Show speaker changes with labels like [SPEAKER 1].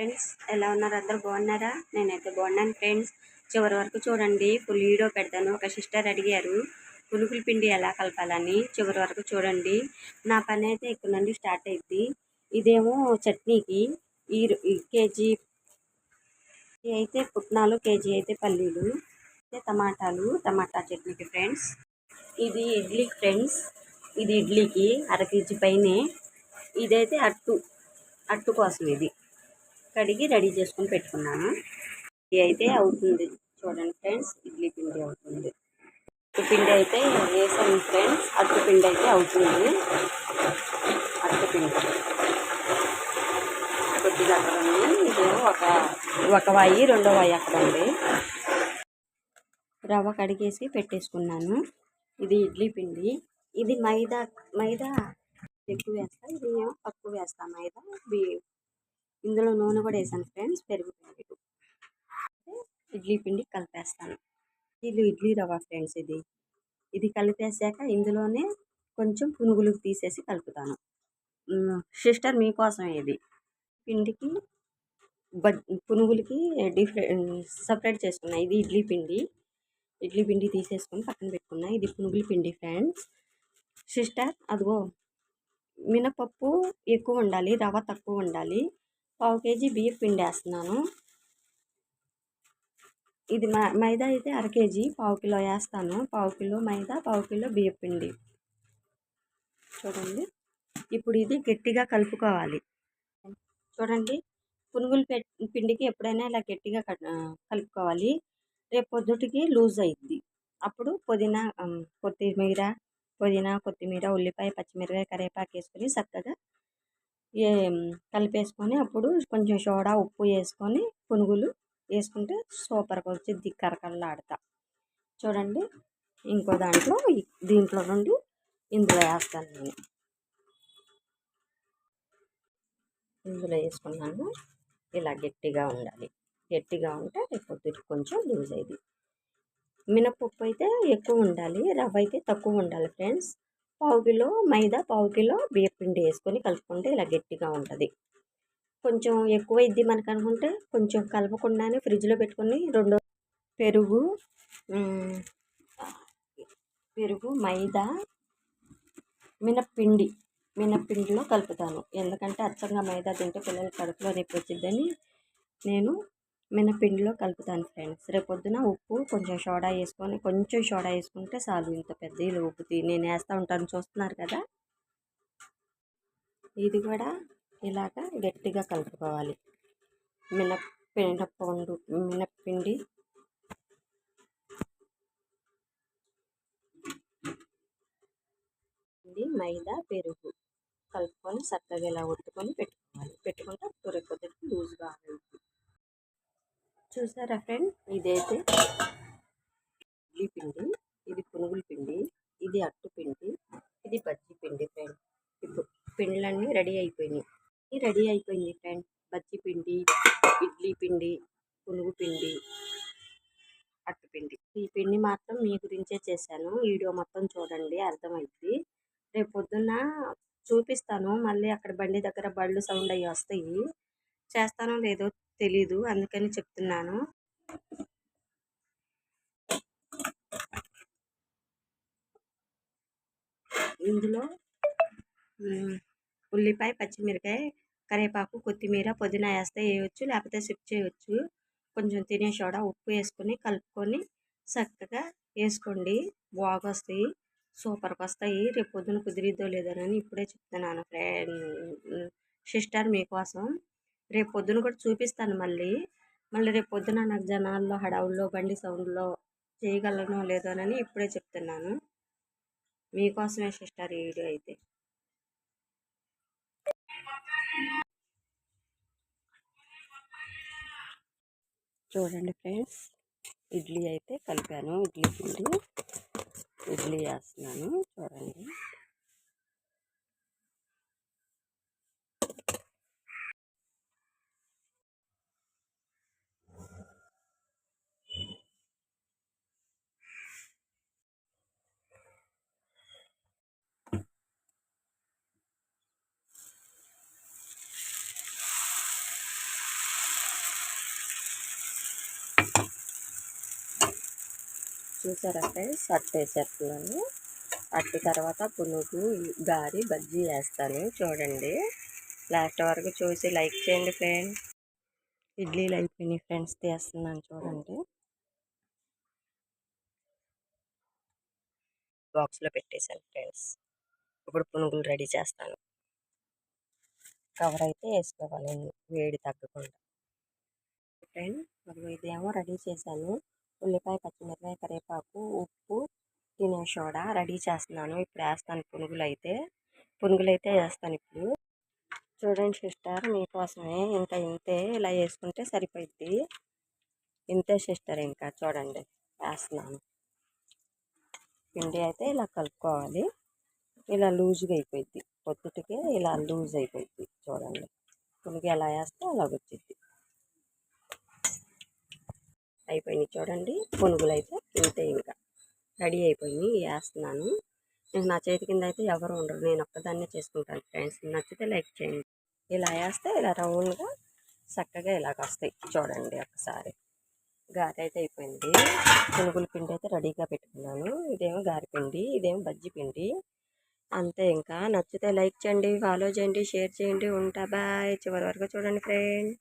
[SPEAKER 1] Friends ఎలా ఉన్నారు? అందరు బాగున్నారా? నేనైతే బాగున్నాను ఫ్రెండ్స్. చివరి వరకు చూడండి ఫుల్ వీడియో పెడతాను. ఒక సిస్టర్ అడిగారు పులుగుల పిండి ఎలా కలపాలని? చివరి వరకు చూడండి. నా పని అయితే ఇక్కడ నుండి స్టార్ట్ అయింది ఇదేమో చట్నీకి ఈ కేజీ ఇది అయితే పుట్నాలు కేజీ అయితే పల్లీలు అయితే టమాటాలు టమాటా చట్నీకి ఫ్రెండ్స్. ఇది ఇడ్లీకి ఫ్రెండ్స్. ఇది ఇడ్లీకి అర కేజీ పైనే. ఇదైతే అట్టు అట్టు కోసం ఇది. కడిగి రెడీ చేసుకొని పెట్టుకున్నాను. ఇది అయితే అవుతుంది. చూడండి ఫ్రెండ్స్ ఇడ్లీ పిండి అవుతుంది. అట్టు పిండి అయితే వేసాను ఫ్రెండ్స్ అట్టు పిండి అయితే అవుతుంది. అట్టు పిండి. కొద్దిగా అక్కడ ఉంది. ఇది ఒక ఒక వాయి రెండో వాయి అక్కడ ఉంది. రవ్వ కడిగేసి పెట్టేసుకున్నాను. ఇది ఇడ్లీ పిండి. ఇది మైదా మైదా ఎక్కువ వేస్తా ఇది తక్కువ వేస్తా మైదా బియ్యం. ఇందులో నూనె కూడా వేసాను ఫ్రెండ్స్ పెరుగు పిండి. ఇడ్లీ పిండి కలిపేస్తాను. ఇల్లు ఇడ్లీ రవ్వ ఫ్రెండ్స్ ఇది. ఇది కలిపేసాక ఇందులోనే కొంచెం పునుగులు తీసేసి కలుపుతాను. సిస్టర్ మీకోసం ఇది. పిండికి బజ్ పునుగులకి డిఫరెంట్ సపరేట్ చేసుకున్నా ఇది ఇడ్లీ పిండి. ఇడ్లీ పిండి తీసేసుకొని పక్కన పెట్టుకున్నా ఇది పునుగుల పిండి ఫ్రెండ్స్. సిస్టర్ అదిగో మినపప్పు ఎక్కువ ఉండాలి రవ్వ తక్కువ ఉండాలి. పావు కేజీ బియ్యం పిండి వేస్తున్నాను ఇది మైదా అయితే అర కేజీ పావు కిలో వేస్తాను. పావు కిలో మైదా పావు కిలో బియ్యం పిండి. చూడండి. ఇప్పుడు ఇది గట్టిగా కలుపుకోవాలి. చూడండి. పునుగులు పిండికి ఎప్పుడైనా ఇలా గట్టిగా కలుపుకోవాలి. రేపు పొద్దుటికి లూజ్ అయింది. అప్పుడు పుదీనా కొత్తిమీర పుదీనా కొత్తిమీర ఉల్లిపాయ పచ్చిమిరకాయ కరివేపాకు వేసుకొని చక్కగా కలిపేసుకొని అప్పుడు కొంచెం సోడా ఉప్పు వేసుకొని పునుగులు వేసుకుంటే సూపర్గా వచ్చింది కరకరలాడుతా. చూడండి ఇంకో దాంట్లో దీంట్లో నుండి ఇందులో వేస్తాను నేను. ఇందులో వేసుకున్నాను ఇలా గట్టిగా ఉండాలి. గట్టిగా ఉంటే పొద్దుటి కొంచెం లూజ్ అయింది మినపప్పు అయితే ఎక్కువ ఉండాలి రవ్వ అయితే తక్కువ ఉండాలి ఫ్రెండ్స్. పావు కిలో మైదా పావు కిలో బియ్యపిండి వేసుకొని కలుపుకుంటే ఇలా గట్టిగా ఉంటుంది. కొంచెం ఎక్కువ ఇద్ది మనకు అనుకుంటే కొంచెం కలపకుండానే ఫ్రిడ్జ్లో పెట్టుకొని రెండు పెరుగు పెరుగు మైదా మినప్పిండి మినప్పిండిలో కలుపుతాను. ఎందుకంటే అచ్చంగా మైదా తింటే పిల్లల కడుపులో నొప్పి వచ్చిద్దని నేను మినపిండిలో కలుపుతాను ఫ్రెండ్స్. రేపొద్దున ఉప్పు కొంచెం సోడా వేసుకొని కొంచెం సోడా వేసుకుంటే చాలు. ఇంత పెద్ద ఇది ఉప్పు నేను వేస్తూ ఉంటాను చూస్తున్నారు కదా? ఇది కూడా ఇలాగ గట్టిగా కలుపుకోవాలి. మినపిండ. పండు మినపిండి మైదా పెరుగు కలుపుకొని చక్కగా ఇలా ఒట్టుకొని పెట్టుకోవాలి. పెట్టుకుంటే పొద్దు లూజ్గా అవుతుంది చూసారా ఫ్రెండ్? ఇదైతే ఇడ్లీ పిండి ఇది పునుగుల పిండి ఇది అట్టు పిండి ఇది బజ్జీ పిండి ఫ్రెండ్. ఇప్పుడు పిండ్లన్నీ రెడీ అయిపోయినాయి. రెడీ అయిపోయింది ఫ్రెండ్. బజ్జీ పిండి ఇడ్లీ పిండి పునుగు పిండి అట్టు పిండి. ఈ పిండి మాత్రం మీ గురించే చేశాను. వీడియో మొత్తం చూడండి అర్థమైంది. రేపు పొద్దున్న చూపిస్తాను. మళ్ళీ అక్కడ బండి దగ్గర బళ్ళు సౌండ్ అయ్యి వస్తాయి. చేస్తానో లేదో తెలీదు. అందుకని చెప్తున్నాను. ఇందులో ఉల్లిపాయ పచ్చిమిరకాయ కరివేపాకు కొత్తిమీర పుదీనా వేస్తే వేయవచ్చు లేకపోతే సిప్ చేయవచ్చు కొంచెం తినే సోడా ఉప్పు వేసుకొని కలుపుకొని చక్కగా వేసుకోండి. బాగా వస్తాయి సూపర్గా వస్తాయి. రేపు పొద్దున కుదిరిద్దో లేదోనని ఇప్పుడే చెప్తున్నాను ఫ్రెండ్ సిస్టర్ మీకోసం. రేపు పొద్దున కూడా చూపిస్తాను మళ్ళీ. మళ్ళీ రేపు పొద్దున నాకు జనాల్లో హడావుల్లో బండి సౌండ్లో చేయగలను లేదోనని ఇప్పుడే చెప్తున్నాను. మీకోసమే సిస్టర్ ఈ వీడియో అయితే. చూడండి ఫ్రెండ్స్ ఇడ్లీ అయితే కలిపాను. ఇడ్లీ పిండి ఇడ్లీ వేస్తున్నాను. చూడండి. చూసారా ఫ్రెండ్స్? అట్టు వేసేస్తున్నాను. అట్టు తర్వాత పునుగు గారి బజ్జీ వేస్తాను. చూడండి. లాస్ట్ వరకు చూసి లైక్ చేయండి ఫ్రెండ్స్ ఇడ్లీలు అయిపోయినాయి ఫ్రెండ్స్ తీస్తున్నాను చూడండి. బాక్స్లో పెట్టేశాను ఫ్రెండ్స్. ఇప్పుడు పునుగులు రెడీ చేస్తాను. కవర్ అయితే వేసుకోవాలి. వేడి తగ్గకుండా. ఫ్రెండ్ మరి ఇదేమో రెడీ చేశాను. ఉల్లిపాయ పచ్చిమిరపాయ కరివేపాకు ఉప్పు తినే సోడా రెడీ చేస్తున్నాను. ఇప్పుడు వేస్తాను పునుగులు అయితే పునుగులు అయితే వేస్తాను ఇప్పుడు. చూడండి సిస్టర్ మీకోసమే ఇంకా ఇంతే ఇలా వేసుకుంటే సరిపోద్ది ఇంతే సిస్టర్ ఇంకా చూడండి వేస్తున్నాను. పిండి అయితే ఇలా కలుపుకోవాలి. ఇలా లూజ్గా అయిపోయింది పొద్దుటికే ఇలా లూజ్ అయిపోయింది చూడండి పులిగి ఎలా వేస్తే అలా వచ్చింది అయిపోయినాయి చూడండి. పునుగులు అయితే ఇంతే ఇంకా. రెడీ అయిపోయినాయి వేస్తున్నాను. నేను నా చేతి కింద అయితే ఎవరు ఉండరు. నేను ఒక్కదాన్నే చేసుకుంటాను ఫ్రెండ్స్. నచ్చితే లైక్ చేయండి. ఇలా వేస్తే ఇలా రౌండ్గా చక్కగా ఇలాగ వస్తాయి చూడండి ఒకసారి గారి అయితే అయిపోయింది. పునుగుల పిండి అయితే రెడీగా పెట్టుకున్నాను. ఇదేమో గారి పిండి ఇదేమో బజ్జి పిండి. అంతే ఇంకా. నచ్చితే లైక్ చేయండి ఫాలో చేయండి షేర్ చేయండి. ఉంటా బాయ్. చివరి వరకు చూడండి ఫ్రెండ్.